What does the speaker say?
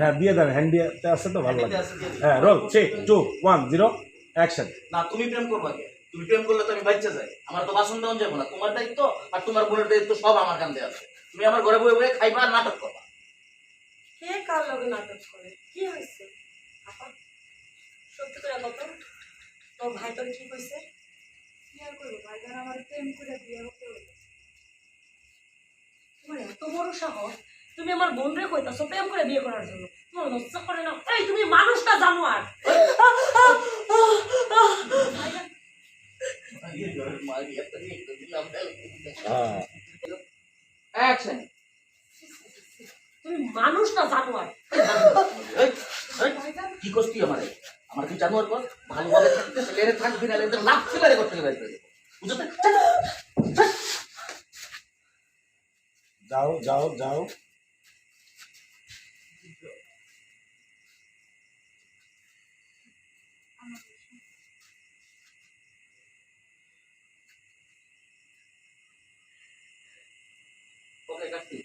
হ্যাঁ দিয়ে দেন হ্যান্ড দিয়ে আছে তো ভালো লাগে। হ্যাঁ roll three two one zero action না তুমি প্রেম করবা কে? তুমি প্রেম করলে তো আমি বাচ্চা যাই। আমার তো বাসন দেওয়া যাব না তোমার দায়িত্ব আর তোমার বোনের দায়িত্ব সব আমার কান্দে আছে। তুমি আমার ঘরে বয়ে বয়ে খাইবা আর নাটক করবা। কে কার লগে নাটক করে? কি হয়েছে? আপা সত্যি করে বলতো তোর ভাই তোর কি কইছে? কি আর করব ভাইজান আমার প্রেম করে বিয়ে করতে হইল তোমার এত বড় সাহস। তুমি আমার বোন রে কইতাছো প্রেম করে বিয়ে করার জন্য। তোমার লজ্জা করে না? এই তুমি মানুষটা জানো আর হ্যাঁ তুমি মানুষটা জানো আর এই, এই, কি করছ আমারে? আমার কি জানোয়ার কর ভালোভাবে থাকতে থাকবি না লাভ ছেলে করতে করে বুঝতে যাও যাও যাও ওকে কাটছি